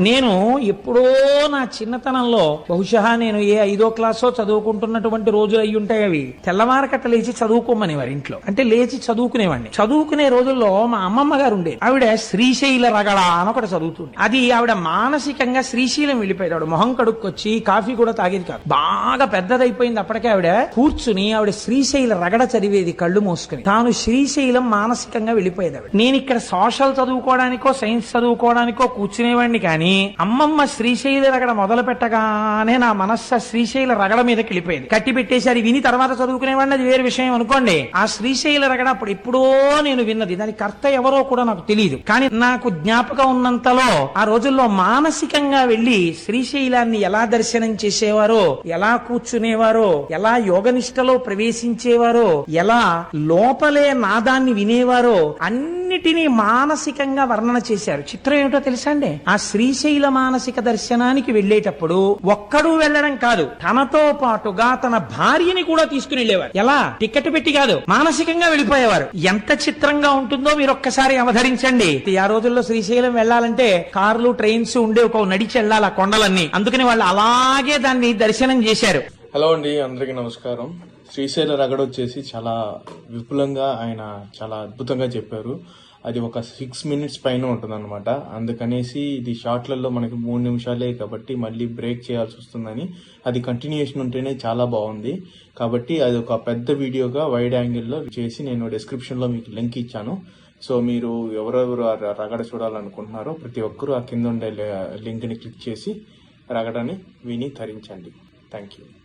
నేను ఎప్పుడో నా చిన్నతనంలో బహుశా నేను ఏ ఐదో క్లాసో చదువుకుంటున్నటువంటి రోజులు అయి ఉంటాయి అవి. తెల్లవారకట్ట లేచి చదువుకోమని వారి ఇంట్లో. అంటే లేచి చదువుకునేవాడిని. చదువుకునే రోజుల్లో మా అమ్మమ్మ గారు ఉండేది. ఆవిడ శ్రీశైల రగడ అని ఒకటి చదువుతుంది అది ఆవిడ మానసికంగా శ్రీశైలం వెళ్ళిపోయాడు ఆవిడ మొహం కడుక్కొచ్చి కాఫీ కూడా తాగేది కాదు. బాగా పెద్దదైపోయింది అప్పటికే ఆవిడ కూర్చుని ఆవిడ శ్రీశైల రగడ చదివేది కళ్ళు మూసుకుని. తాను శ్రీశైలం మానసికంగా వెళ్ళిపోయేది ఆవిడ నేను ఇక్కడ సోషల్ చదువుకోవడానికో సైన్స్ చదువుకోవడానికో కూర్చునేవాడిని కానీ అమ్మమ్మ శ్రీశైల రగడ మొదలు పెట్టగానే నా మనస్సు శ్రీశైల రగడ మీదకి వెళ్ళిపోయింది కట్టి పెట్టేసి అది విని తర్వాత చదువుకునేవాడిని అది వేరే విషయం అనుకోండి. ఆ శ్రీశైల రగడ అప్పుడు ఎప్పుడో నేను విన్నది. దాని కర్త ఎవరో కూడా నాకు తెలియదు కానీ నాకు జ్ఞాపకం ఉన్నంతలో ఆ రోజుల్లో మానసికంగా వెళ్ళి శ్రీశైలాన్ని ఎలా దర్శనం చేసేవారో ఎలా కూర్చునేవారో ఎలా యోగనిష్టలో ప్రవేశించేవారో ఎలా లోపలే నాదాన్ని వినేవారో అన్ని అన్నిటినీ మానసికంగా వర్ణన చేశారు. చిత్రం ఏమిటో తెలుసా అండి? ఆ శ్రీశైల మానసిక దర్శనానికి వెళ్ళేటప్పుడు ఒక్కడు వెళ్ళడం కాదు తనతో పాటుగా తన భార్యని కూడా తీసుకుని వెళ్ళేవారు. ఎలా? టికెట్ పెట్టి కాదు మానసికంగా వెళ్ళిపోయేవారు. ఎంత చిత్రంగా ఉంటుందో మీరు ఒక్కసారి అవధరించండి. ఆ రోజుల్లో శ్రీశైలం వెళ్ళాలంటే కార్లు ట్రైన్స్ ఉండే ఒక నడిచి వెళ్ళాలి ఆ కొండలన్నీ. అందుకని వాళ్ళు అలాగే దాన్ని దర్శనం చేశారు. హలో అండి అందరికీ నమస్కారం. శ్రీశైల రగడ వచ్చేసి చాలా విపులంగా ఆయన చాలా అద్భుతంగా చెప్పారు. అది ఒక సిక్స్ మినిట్స్ పైన ఉంటుందన్నమాట. అందుకనేసి ఇది షార్ట్లలో మనకి మూడు నిమిషాలే కాబట్టి మళ్ళీ బ్రేక్ చేయాల్సి వస్తుందని. అది కంటిన్యూషన్ ఉంటేనే చాలా బాగుంది. కాబట్టి అది ఒక పెద్ద వీడియోగా వైడ్ యాంగిల్లో చేసి నేను డిస్క్రిప్షన్లో మీకు లింక్ ఇచ్చాను. సో మీరు ఎవరెవరు ఆ రగడ చూడాలనుకుంటున్నారో ప్రతి ఒక్కరూ ఆ కింద ఉండే లింక్ని క్లిక్ చేసి రగడని విని తరించండి. Thank you